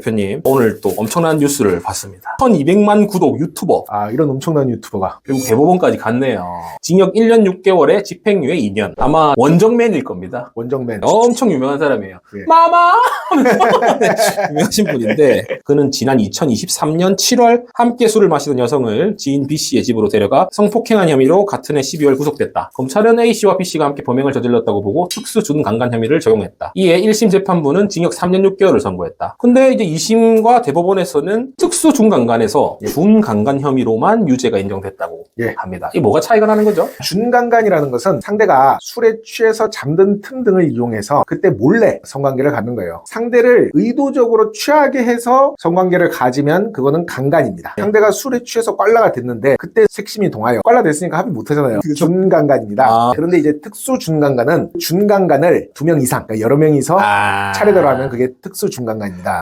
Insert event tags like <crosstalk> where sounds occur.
대표님, 오늘 또 엄청난 뉴스를 봤습니다. 1200만 구독 유튜버, 아, 이런 엄청난 유튜버가. 그리고 대법원까지 갔네요. 징역 1년 6개월에 집행유예 2년. 아마 원정맨일 겁니다. 원정맨. 엄청 유명한 사람이에요. 예. 마마! <laughs> 유명하신 분인데, 그는 지난 2023년 7월 함께 술을 마시던 여성을 지인 B씨의 집으로 데려가 성폭행한 혐의로 같은 해 12월 구속됐다. 검찰은 A씨와 B씨가 함께 범행을 저질렀다고 보고 특수 준강간 혐의를 적용했다. 이에 1심 재판부는 징역 3년 6개월을 선고했다. 근데 이제 2심과 대법원에서는 특수 준강간에서 예. 준강간 혐의로만 유죄가 인정됐다고 예. 합니다. 이게 뭐가 차이가 나는 거죠? 준강간이라는 것은 상대가 술에 취해서 잠든 틈 등을 이용해서 그때 몰래 성관계를 갖는 거예요. 상대를 의도적으로 취하게 해서 성관계를 가지면 그거는 강간입니다. 상대가 술에 취해서 꽐라가 됐는데 그때 색심이 동하여 꽐라 됐으니까 합의 못 하잖아요. 준강간입니다. 아. 그런데 이제 특수 준강간은 준강간을 두 명 이상, 그러니까 여러 명이서 아... 차례대로 하면 그게 특수 준강간입니다.